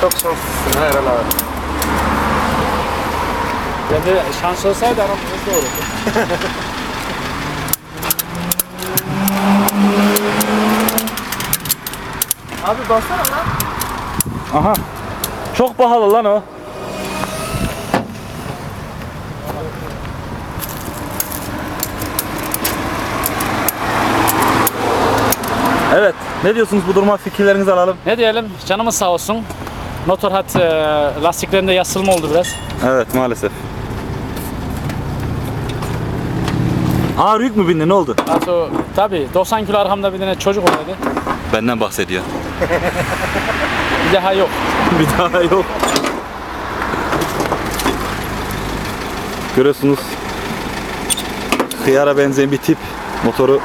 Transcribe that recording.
Çok şanslısın Erol abi. Ben de şans olsaydı aramız hızlı olurdu. Abi baksana lan. Aha. Çok pahalı lan o. Evet. Ne diyorsunuz bu duruma fikirlerinizi alalım. Ne diyelim canımız sağ olsun. Motor hat e, lastiklerinde yasılma oldu biraz. Evet maalesef. Ağır yük mü bindi ne oldu? Artı tabi 90 kilo arkamda bir tane çocuk olaydı. Benden bahsediyor. Bir daha yok. bir daha yok. Görüyorsunuz. Hıyara benzeyen bir tip motoru